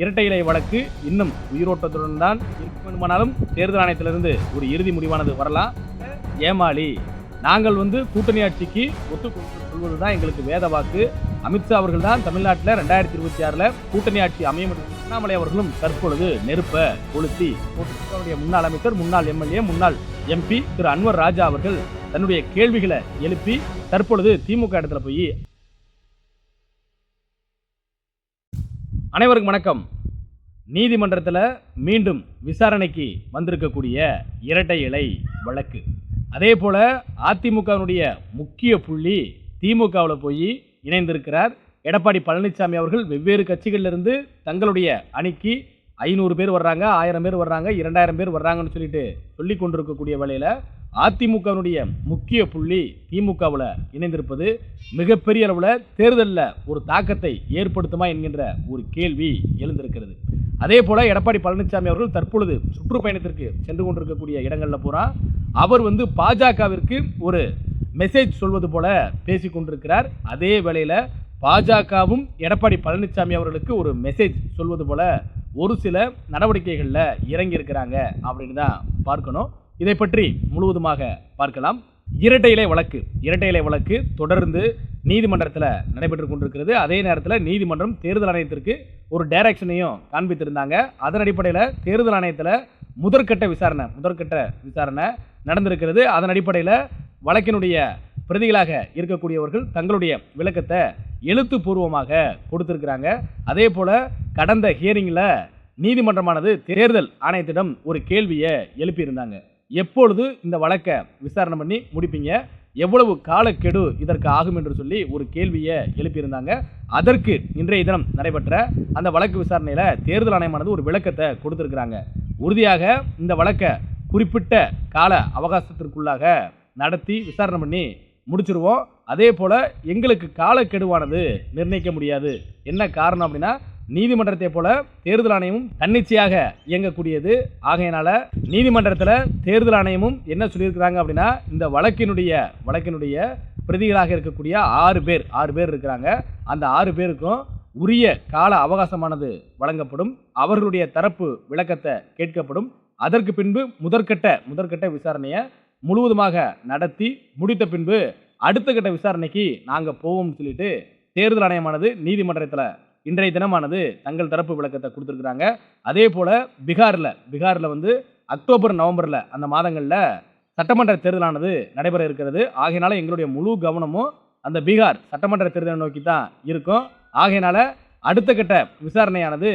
இரட்டை இலை வழக்கு இன்னும் உயிரோட்டத்துடன் தான் இருக்குமானாலும் தேர்தல் ஆணையத்திலிருந்து ஒரு இறுதி முடிவானது வரலாம். ஏமாளி நாங்கள் வந்து கூட்டணி ஆட்சிக்கு ஒத்துக்கொண்டு சொல்வது தான் எங்களுக்கு வேத வாக்கு. அமித்ஷா அவர்கள் தான் தமிழ்நாட்டில் ரெண்டாயிரத்தி இருபத்தி ஆறில் கூட்டணி ஆட்சி அமையும் என்று அண்ணாமலை அவர்களும் தற்பொழுது நெருப்ப கொளுத்தி போட்டு அவருடைய முன்னாள் அமைச்சர் முன்னாள் எம்எல்ஏ முன்னாள் எம்பி திரு அன்வர் ராஜா அவர்கள் தன்னுடைய கேள்விகளை எழுப்பி தற்பொழுது திமுக இடத்துல போய் அனைவருக்கும் வணக்கம். நீதிமன்றத்தில் மீண்டும் விசாரணைக்கு வந்திருக்கக்கூடிய இரட்டை இலை வழக்கு. அதே போல் அதிமுகவினுடைய முக்கிய புள்ளி திமுகவில் போய் இணைந்திருக்கிறார் எடப்பாடி பழனிசாமி அவர்கள். வெவ்வேறு கட்சிகளிலிருந்து தங்களுடைய அணிக்கு ஐநூறு பேர் வர்றாங்க ஆயிரம் பேர் வர்றாங்க இரண்டாயிரம் பேர் வர்றாங்கன்னு சொல்லிட்டு சொல்லி கொண்டிருக்கக்கூடிய வேலையில் அதிமுகவினுடைய முக்கிய புள்ளி திமுகவில் இணைந்திருப்பது மிகப்பெரிய அளவில் தேர்தலில் ஒரு தாக்கத்தை ஏற்படுத்துமா என்கின்ற ஒரு கேள்வி எழுந்திருக்கிறது. அதே போல் எடப்பாடி பழனிசாமி அவர்கள் தற்பொழுது சுற்றுப்பயணத்திற்கு சென்று கொண்டிருக்கக்கூடிய இடங்களில் பூரா அவர் வந்து பாஜகவிற்கு ஒரு மெசேஜ் சொல்வது போல பேசி கொண்டிருக்கிறார். அதே வேளையில் பாஜகவும் எடப்பாடி பழனிசாமி அவர்களுக்கு ஒரு மெசேஜ் சொல்வது போல ஒரு சில நடவடிக்கைகளில் இறங்கியிருக்கிறாங்க அப்படின்னு தான் பார்க்கணும். இதை பற்றி முழுவதுமாக பார்க்கலாம். இரட்டை இலை வழக்கு இரட்டை இலை வழக்கு தொடர்ந்து நீதிமன்றத்தில் நடைபெற்று கொண்டிருக்கிறது. அதே நேரத்தில் நீதிமன்றம் தேர்தல் ஆணையத்திற்கு ஒரு டைரக்ஷனையும் காண்பித்திருந்தாங்க. அதன் அடிப்படையில் தேர்தல் ஆணையத்தில் முதற்கட்ட விசாரணை முதற்கட்ட விசாரணை நடந்திருக்கிறது. அதன் அடிப்படையில் வழக்கினுடைய பிரதிகளாக இருக்கக்கூடியவர்கள் தங்களுடைய விளக்கத்தை எழுத்துப்பூர்வமாக கொடுத்திருக்கிறாங்க. அதே போல் கடந்த ஹியரிங்கில் நீதிமன்றமானது தேர்தல் ஆணையத்திடம் ஒரு கேள்வியை எழுப்பியிருந்தாங்க. எப்பொழுது இந்த வழக்கை விசாரணை பண்ணி முடிப்பீங்க? எவ்வளவு காலக்கெடு இதற்கு ஆகும் என்று சொல்லி ஒரு கேள்வியை எழுப்பியிருந்தாங்க. அதற்கு இன்றைய தினம் நடைபெற்ற அந்த வழக்கு விசாரணையில் தேர்தல் ஆணையமானது ஒரு விளக்கத்தை கொடுத்துருக்குறாங்க. உறுதியாக இந்த வழக்கை குறிப்பிட்ட கால அவகாசத்திற்குள்ளாக நடத்தி விசாரணை பண்ணி முடிச்சிருவோம். அதே போல் எங்களுக்கு காலக்கெடுவானது நிர்ணயிக்க முடியாது. என்ன காரணம் அப்படின்னா நீதிமன்றத்தை போல தேர்தல் ஆணையமும் தன்னிச்சையாக இயங்கக்கூடியது. ஆகையினால நீதிமன்றத்தில் தேர்தல் ஆணையமும் என்ன சொல்லியிருக்கிறாங்க அப்படின்னா இந்த வழக்கினுடைய வழக்கினுடைய பிரதிகளாக இருக்கக்கூடிய ஆறு பேர் ஆறு பேர் இருக்கிறாங்க. அந்த ஆறு பேருக்கும் உரிய கால அவகாசமானது வழங்கப்படும். அவர்களுடைய தரப்பு விளக்கத்தை கேட்கப்படும். அதற்கு பின்பு முதற்கட்ட முதற்கட்ட விசாரணையை முழுவதுமாக நடத்தி முடித்த பின்பு அடுத்த கட்ட விசாரணைக்கு நாங்கள் போவோம்னு சொல்லிட்டு தேர்தல் ஆணையமானது நீதிமன்றத்தில் இன்றைய தினமானது தங்கள் தரப்பு விளக்கத்தை கொடுத்துருக்குறாங்க. அதே போல் பீகாரில் பீகாரில் வந்து அக்டோபர் நவம்பரில் அந்த மாதங்களில் சட்டமன்ற தேர்தலானது நடைபெற இருக்கிறது. ஆகையினால எங்களுடைய முழு கவனமும் அந்த பீகார் சட்டமன்ற தேர்தலை நோக்கி தான் இருக்கும். ஆகையினால அடுத்த கட்ட விசாரணையானது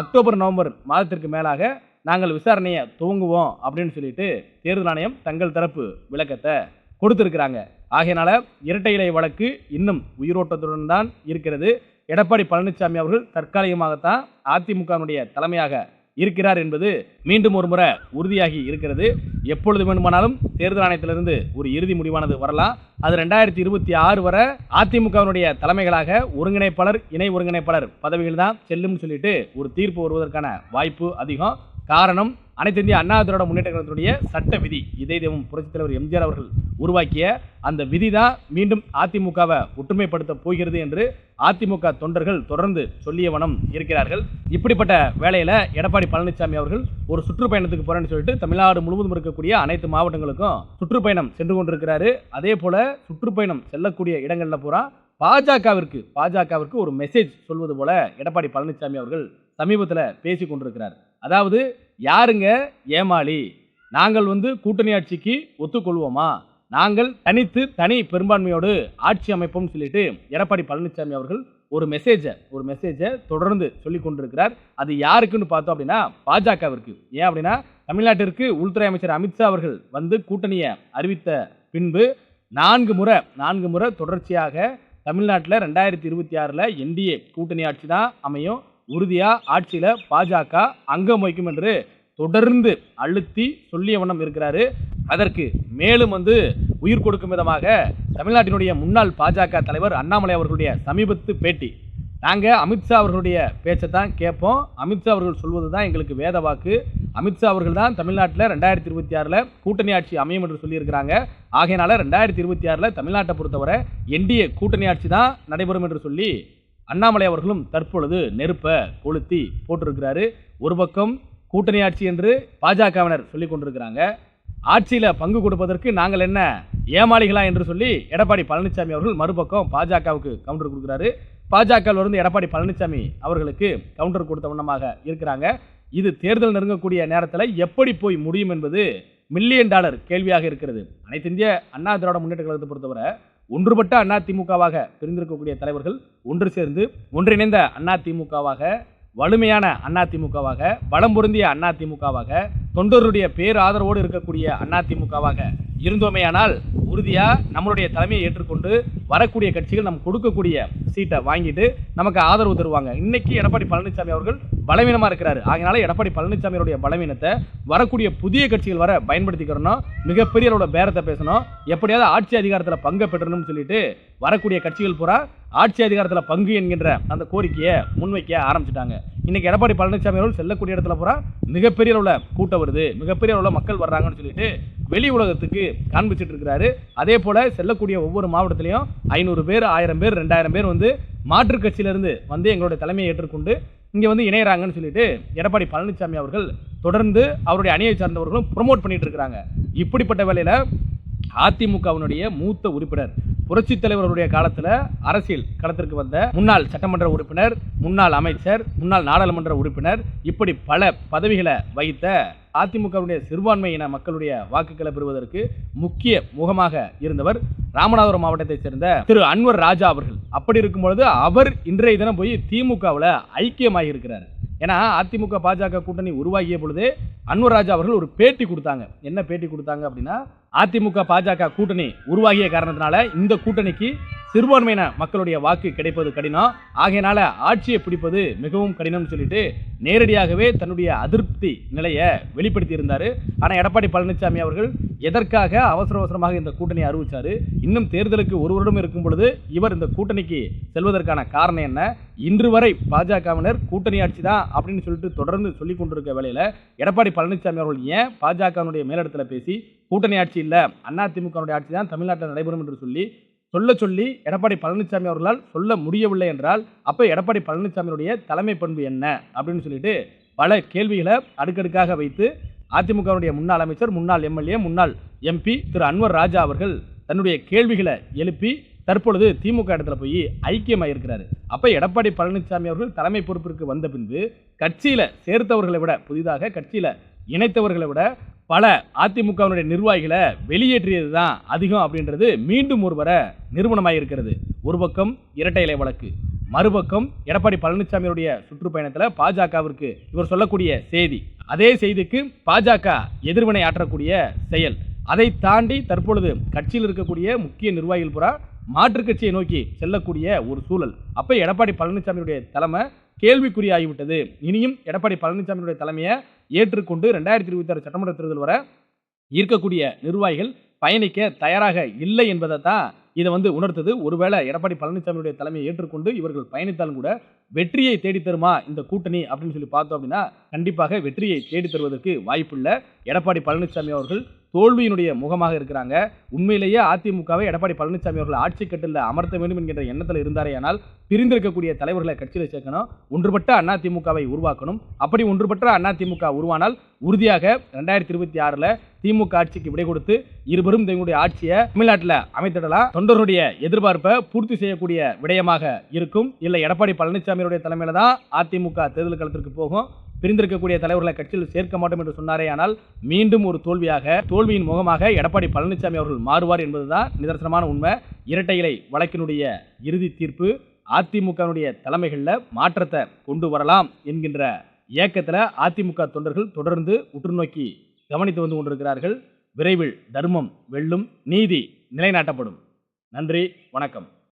அக்டோபர் நவம்பர் மாதத்திற்கு மேலாக நாங்கள் விசாரணையை துவங்குவோம் அப்படின்னு சொல்லிட்டு தேர்தல் ஆணையம் தங்கள் தரப்பு விளக்கத்தை கொடுத்துருக்குறாங்க. ஆகையினால இரட்டை இலை வழக்கு இன்னும் உயிரோட்டத்துடன் தான் இருக்கிறது. எடப்பாடி பழனிசாமி அவர்கள் தற்காலிகமாகத்தான் அதிமுகவினுடைய தலைமையாக இருக்கிறார் என்பது மீண்டும் ஒரு முறை உறுதியாகி இருக்கிறது. எப்பொழுது வேண்டுமானாலும் தேர்தல் ஆணையத்திலிருந்து ஒரு இறுதி முடிவானது வரலாம். அது ரெண்டாயிரத்தி இருபத்தி ஆறு வரை அதிமுகவினுடைய தலைமைகளாக ஒருங்கிணைப்பாளர் இணை ஒருங்கிணைப்பாளர் பதவிகள் தான் செல்லும் சொல்லிட்டு ஒரு தீர்ப்பு வருவதற்கான வாய்ப்பு அதிகம். காரணம் அனைத்து இந்திய அண்ணா திராவிட முன்னேற்ற கழகத்தினுடைய சட்ட விதி இதே தெய்வம் புரட்சித் தலைவர் எம்ஜிஆர் அவர்கள் உருவாக்கிய அந்த விதி தான் மீண்டும் அதிமுகவை ஒற்றுமைப்படுத்த போகிறது என்று அதிமுக தொண்டர்கள் தொடர்ந்து சொல்லிய இருக்கிறார்கள். இப்படிப்பட்ட வேலையில் எடப்பாடி பழனிசாமி அவர்கள் ஒரு சுற்றுப்பயணத்துக்கு போகிறேன்னு சொல்லிட்டு தமிழ்நாடு முழுவதும் இருக்கக்கூடிய அனைத்து மாவட்டங்களுக்கும் சுற்றுப்பயணம் சென்று கொண்டிருக்கிறாரு. அதே போல சுற்றுப்பயணம் செல்லக்கூடிய இடங்களில் பூரா பாஜகவிற்கு பாஜகவிற்கு ஒரு மெசேஜ் சொல்வது போல எடப்பாடி பழனிசாமி அவர்கள் சமீபத்தில் பேசி கொண்டிருக்கிறார். அதாவது யாருங்க ஏமாளி? நாங்கள் வந்து கூட்டணி ஆட்சிக்கு ஒத்துக்கொள்வோமா? நாங்கள் தனித்து தனி பெரும்பான்மையோடு ஆட்சி அமைப்போம் சொல்லிட்டு எடப்பாடி பழனிசாமி அவர்கள் ஒரு மெசேஜை ஒரு மெசேஜை தொடர்ந்து சொல்லி கொண்டிருக்கிறார். அது யாருக்குன்னு பார்த்தோம் அப்படின்னா பாஜகவிற்கு. ஏன் அப்படின்னா தமிழ்நாட்டிற்கு உள்துறை அமைச்சர் அமித்ஷா அவர்கள் வந்து கூட்டணியை அறிவித்த பின்பு நான்கு முறை நான்கு முறை தொடர்ச்சியாக தமிழ்நாட்டில் ரெண்டாயிரத்தி இருபத்தி ஆறில் என்டிஏ கூட்டணி ஆட்சி தான் அமையும். உறுதியாக ஆட்சியில் பாஜக அங்கம் வகிக்கும் என்று தொடர்ந்து அழுத்தி சொல்லிய வண்ணம் இருக்கிறாரு. அதற்கு மேலும் வந்து உயிர் கொடுக்கும் விதமாக தமிழ்நாட்டினுடைய முன்னாள் பாஜக தலைவர் அண்ணாமலை அவர்களுடைய சமீபத்து பேட்டி. நாங்கள் அமித்ஷா அவர்களுடைய பேச்சை தான் கேட்போம். அமித்ஷா அவர்கள் சொல்வது தான் எங்களுக்கு வேத வாக்கு. அமித்ஷா அவர்கள் தான் தமிழ்நாட்டில் ரெண்டாயிரத்தி இருபத்தி ஆறில் கூட்டணி ஆட்சி அமையும் என்று சொல்லியிருக்கிறாங்க. ஆகையினால ரெண்டாயிரத்தி இருபத்தி ஆறில் தமிழ்நாட்டை பொறுத்தவரை என்டிஏ கூட்டணி ஆட்சி தான் நடைபெறும் என்று சொல்லி அண்ணாமலை அவர்களும் தற்பொழுது நெருப்பை கொளுத்தி போட்டிருக்கிறாரு. ஒரு பக்கம் கூட்டணி ஆட்சி என்று பாஜகவினர் சொல்லி கொண்டிருக்கிறாங்க. ஆட்சியில் பங்கு கொடுப்பதற்கு நாங்கள் என்ன ஏமாளிகளா என்று சொல்லி எடப்பாடி பழனிசாமி அவர்கள் மறுபக்கம் பாஜகவுக்கு கவுண்டர் கொடுக்குறாரு. பாஜகவிலிருந்து இருந்து எடப்பாடி பழனிசாமி அவர்களுக்கு கவுண்டர் கொடுத்த வண்ணமாக இருக்கிறாங்க. இது தேர்தல் நெருங்கக்கூடிய நேரத்தில் எப்படி போய் முடியும் என்பது மில்லியன் டாலர் கேள்வியாக இருக்கிறது. அனைத்து இந்திய அண்ணா திராவிட முன்னேற்ற கழகத்தை பொறுத்தவரை ஒன்றுபட்ட அண்ணா திமுகவாக பிரிந்திருக்கக்கூடிய தலைவர்கள் ஒன்று சேர்ந்து ஒன்றிணைந்த அண்ணா திமுகவாக வலிமையான அண்ணா திமுகவாக பலம் பொருந்திய அண்ணா திமுகவாக தொண்டருடைய பேர் ஆதரவோடு இருக்கக்கூடிய அண்ணா திமுகவாக இருந்தோமேயானால் உறுதியாக நம்மளுடைய தலைமையை ஏற்றுக்கொண்டு வரக்கூடிய கட்சிகள் நம்ம கொடுக்கக்கூடிய சீட்டை வாங்கிட்டு நமக்கு ஆதரவு தருவாங்க. இன்னைக்கு எடப்பாடி பழனிசாமி அவர்கள் பலவீனமாக இருக்கிறாரு. அதனால எடப்பாடி பழனிசாமியோடைய பலவீனத்தை வரக்கூடிய புதிய கட்சிகள் வர பயன்படுத்திக்கிறணும் மிகப்பெரிய அளவுல பேரத்தை பேசணும். எப்படியாவது ஆட்சி அதிகாரத்தில் பங்கு பெற்றணும்னு சொல்லிட்டு வரக்கூடிய கட்சிகள் பூரா ஆட்சி அதிகாரத்தில் பங்கு என்கின்ற அந்த கோரிக்கையை முன்வைக்க ஆரம்பிச்சிட்டாங்க. இன்னைக்கு எடப்பாடி பழனிசாமி அவர்கள் செல்லக்கூடிய இடத்துல பூரா மிகப்பெரிய அளவில் கூட்டம் வருது. மிகப்பெரிய அளவில் மக்கள் வர்றாங்கன்னு சொல்லிட்டு வெளி உலகத்துக்கு காண்பிச்சிட்டு இருக்கிறாரு. அதே போல செல்லக்கூடிய ஒவ்வொரு மாவட்டத்திலையும் ஐநூறு பேர் ஆயிரம் பேர் ரெண்டாயிரம் பேர் வந்து மாற்றுக் கட்சியிலிருந்து வந்து எங்களுடைய தலைமையை ஏற்றுக்கொண்டு இங்கே வந்து இணையறாங்கன்னு சொல்லிட்டு எடப்பாடி பழனிசாமி அவர்கள் தொடர்ந்து அவருடைய அணியை சார்ந்தவர்களும் ப்ரொமோட் பண்ணிட்டு இருக்கிறாங்க. இப்படிப்பட்ட வேலையில் அதிமுகவினுடைய மூத்த உறுப்பினர் புரட்சி தலைவர்களுடைய காலத்தில் அரசியல் களத்திற்கு வந்த முன்னாள் சட்டமன்ற உறுப்பினர் முன்னாள் அமைச்சர் முன்னாள் நாடாளுமன்ற உறுப்பினர் இப்படி பல பதவிகளை வகித்த அதிமுகவுடைய சிறுபான்மையின மக்களுடைய வாக்குகளை பெறுவதற்கு முக்கிய முகமாக இருந்தவர் ராமநாதபுரம் மாவட்டத்தைச் சேர்ந்த திரு அன்வர் ராஜா அவர்கள். அப்படி இருக்கும் பொழுது அவர் இன்றைய தினம் போய் திமுகவில் ஐக்கியமாக இருக்கிறார் ஏன்னா அதிமுக பாஜக கூட்டணி உருவாகிய பொழுதே அன்வர் ராஜா அவர்கள் ஒரு பேட்டி கொடுத்தாங்க. என்ன பேட்டி கொடுத்தாங்க அப்படின்னா அதிமுக பாஜக கூட்டணி உருவாகிய காரணத்தினால இந்த கூட்டணிக்கு சிறுபான்மையின மக்களுடைய வாக்கு கிடைப்பது கடினம். ஆகையினால ஆட்சியை பிடிப்பது மிகவும் கடினம்னு சொல்லிட்டு நேரடியாகவே தன்னுடைய அதிருப்தி நிலையை வெளிப்படுத்தி இருந்தார் ஆனால் எடப்பாடி பழனிசாமி அவர்கள் எதற்காக அவசர அவசரமாக இந்த கூட்டணியை அறிவித்தார் இன்னும் தேர்தலுக்கு ஒரு வருடம் இருக்கும் பொழுது இவர் இந்த கூட்டணிக்கு செல்வதற்கான காரணம் என்ன? இன்று வரை பாஜகவினர் கூட்டணி ஆட்சி தான் அப்படின்னு சொல்லிட்டு தொடர்ந்து சொல்லிக் கொண்டிருக்க வேலையில் எடப்பாடி பழனிசாமி அவர்கள் ஏன் பாஜகவினுடைய மேலிடத்தில் பேசி கூட்டணி ஆட்சி இல்லை. அதிமுகவுடைய ஆட்சி தான் தமிழ்நாட்டில் நடைபெறும் என்று சொல்லி சொல்ல சொல்லி எடப்பாடி பழனிசாமி அவர்களால் சொல்ல முடியவில்லை என்றால் அப்போ எடப்பாடி பழனிசாமியுடைய தலைமை பண்பு என்ன? அப்படின்னு சொல்லிட்டு பல கேள்விகளை அடுக்கடுக்காக வைத்து அதிமுகவுடைய முன்னாள் அமைச்சர் முன்னாள் எம்எல்ஏ முன்னாள் எம்பி திரு அன்வர் ராஜா அவர்கள் தன்னுடைய கேள்விகளை எழுப்பி தற்பொழுது திமுக இடத்துல போய் ஐக்கியமாயிருக்கிறாரு. அப்போ எடப்பாடி பழனிசாமி அவர்கள் தலைமை பொறுப்பிற்கு வந்த பின்பு கட்சியில் சேர்த்தவர்களை விட புதிதாக கட்சியில் இணைத்தவர்களை விட பல அதிமுகவினுடைய நிர்வாகிகளை வெளியேற்றியது தான் அதிகம் அப்படின்றது மீண்டும் ஒருவரை நிறுவனமாயிருக்கிறது. ஒரு பக்கம் இரட்டை இலை வழக்கு மறுபக்கம் எடப்பாடி பழனிசாமியுடைய சுற்றுப்பயணத்தில் பாஜகவிற்கு இவர் சொல்லக்கூடிய செய்தி. அதே செய்திக்கு பாஜக எதிர்வினை ஆற்றக்கூடிய செயல். அதை தாண்டி தற்பொழுது கட்சியில் இருக்கக்கூடிய முக்கிய நிர்வாகிகள் புறா மாற்றுக் கட்சியை நோக்கி செல்லக்கூடிய ஒரு சூழல். அப்போ எடப்பாடி பழனிசாமியுடைய தலைமை கேள்விக்குறியாகிவிட்டது. இனியும் எடப்பாடி பழனிசாமியுடைய தலைமையை ஏற்றுக்கொண்டு ரெண்டாயிரத்தி இருபத்தி ஆறு சட்டமன்ற தேர்தல் வர இருக்கக்கூடிய நிர்வாகிகள் பயணிக்க தயாராக இல்லை என்பதை தான் இதை வந்து உணர்த்தது. ஒருவேளை எடப்பாடி பழனிசாமியுடைய தலைமையை ஏற்றுக்கொண்டு இவர்கள் பயணித்தாலும் கூட வெற்றியை தேடித்தருமா இந்த கூட்டணி அப்படின்னு சொல்லி பார்த்தோம் அப்படின்னா கண்டிப்பாக வெற்றியை தேடித்தருவதற்கு வாய்ப்பில்லை எடப்பாடி பழனிசாமி அவர்கள் தோல்வியினுடைய முகமாக இருக்கிறாங்க. உண்மையிலேயே அதிமுகவை எடப்பாடி பழனிசாமி அவர்கள் ஆட்சி கட்டில் அமர்த்த வேண்டும் என்கின்ற எண்ணத்தில் இருந்தாரேயானால் பிரிந்திருக்கக்கூடிய தலைவர்களை கட்சியில் சேர்க்கணும். ஒன்றுபட்ட அதிமுகவை உருவாக்கணும். அப்படி ஒன்றுபட்ட அதிமுக உருவானால் உறுதியாக ரெண்டாயிரத்தி இருபத்தி ஆறில் திமுக ஆட்சிக்கு விடை கொடுத்து இருவரும் தங்களுடைய ஆட்சியை தமிழ்நாட்டில் அமைத்திடலாம். தொண்டருடைய எதிர்பார்ப்பை பூர்த்தி செய்யக்கூடிய விடயமாக இருக்கும். இல்லை எடப்பாடி பழனிசாமியுடைய தலைமையில் தான் அதிமுக தேர்தல் களத்திற்கு போகும். பிரிந்திருக்கக்கூடிய தலைவர்களை கட்சியில் சேர்க்க மாட்டோம் என்று சொன்னாரே ஆனால் மீண்டும் ஒரு தோல்வியாக தோல்வியின் முகமாக எடப்பாடி பழனிசாமி அவர்கள் மாறுவார் என்பதுதான் நிதர்சனமான உண்மை. இரட்டை இலை வழக்கினுடைய இறுதி தீர்ப்பு அதிமுகவினுடைய தலைமைகளில் மாற்றத்தை கொண்டு வரலாம் என்கின்ற இயக்கத்தில் அதிமுக தொண்டர்கள் தொடர்ந்து உற்று நோக்கி கவனித்து வந்து கொண்டிருக்கிறார்கள். விரைவில் தர்மம் வெல்லும் நீதி நிலைநாட்டப்படும். நன்றி வணக்கம்.